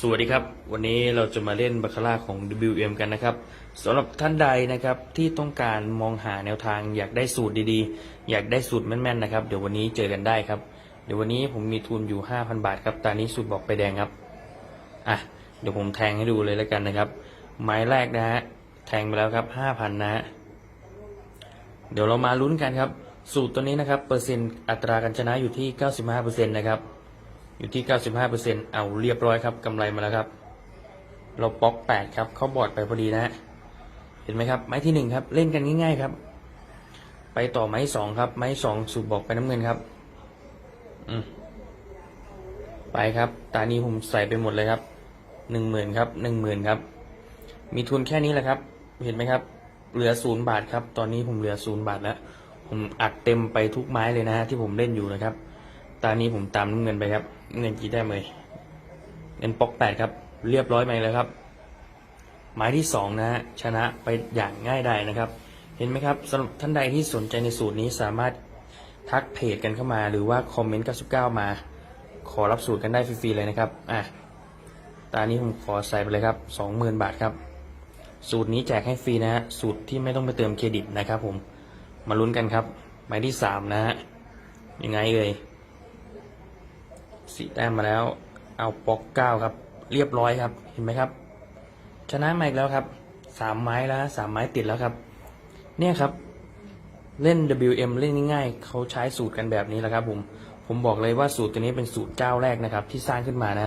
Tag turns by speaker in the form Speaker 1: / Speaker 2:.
Speaker 1: สวัสดีครับ วันนี้เราจะมาเล่นบาคาร่าของ WM กันนะครับสำหรับท่านใดนะครับที่ต้องการมองหาแนวทาง อยากได้สูตรดีๆ อยากได้สูตรแม่นๆนะครับ เดี๋ยววันนี้เจอกันได้ครับ เดี๋ยววันนี้ผมมีทุนอยู่ 5,000 บาทครับตอนนี้สูตรบอกไปแดงครับอะเดี๋ยวผมแทงให้ดูเลยแล้วกันนะครับ ไม้แรกนะฮะแทงไปแล้วครับ 5,000 นะฮะเดี๋ยวเรามาลุ้นกันครับ สูตรตัวนี้นะครับเปอร์เซ็นต์อัตราการชนะอยู่ที่ 95%นะครับ อยู่ที่ 95%เอาเรียบร้อยครับกำไรมาแล้วครับ เราป๊อก 8 ครับเข้าบอร์ดไปพอดีนะฮะเห็นไหมครับไม้ที่ 1 ครับ เล่นกันง่ายๆครับ ไปต่อไม้สองครับ ไม้สองสูบบอกไปน้ำเงินครับอืมไปครับ ตานี้ผมใส่ไปหมดเลยครับหนึ่งหมื่นครับหนึ่งหมื่นครับ มีทุนแค่นี้แหละครับ เห็นไหมครับ เหลือศูนย์บาทครับ ตอนนี้ผมเหลือศูนย์บาทแล้ว ผมอัดเต็มไปทุกไม้เลยนะฮะที่ผมเล่นอยู่นะครับ ตอนนี้ผมตามน้ำเงินไปครับเงินกี่ได้เลยเงินปอกแปดครับ เรียบร้อยไปแล้วครับ หมายที่สองนะฮะชนะไปอย่างง่ายดายนะครับ เห็นไหมครับสำหรับท่านใดที่สนใจในสูตรนี้สามารถทักเพจกันเข้ามาหรือว่าคอมเมนต์99 มา ขอรับสูตรกันได้ฟรีๆเลยนะครับอะตอนนี้ผมขอใส่ไปเลยครับ 20,000 บาทครับ สูตรนี้แจกให้ฟรีนะฮะสูตรที่ไม่ต้องไปเติมเครดิตนะครับผมมาลุ้นกันครับหมายที่สามนะฮะยังไงเอ่ย สี่แต้มมาแล้ว เอาปอกเก้าครับ เรียบร้อยครับ เห็นไหมครับ ชนะมาอีกแล้วครับสามไม้แล้วสามไม้ติดแล้วครับ เนี่ยครับ เล่น WM เล่นง่ายๆเขาใช้สูตรกันแบบนี้แหละครับผมผมบอกเลยว่าสูตรตัวนี้เป็นสูตรเจ้าแรกนะครับ ที่สร้างขึ้นมานะ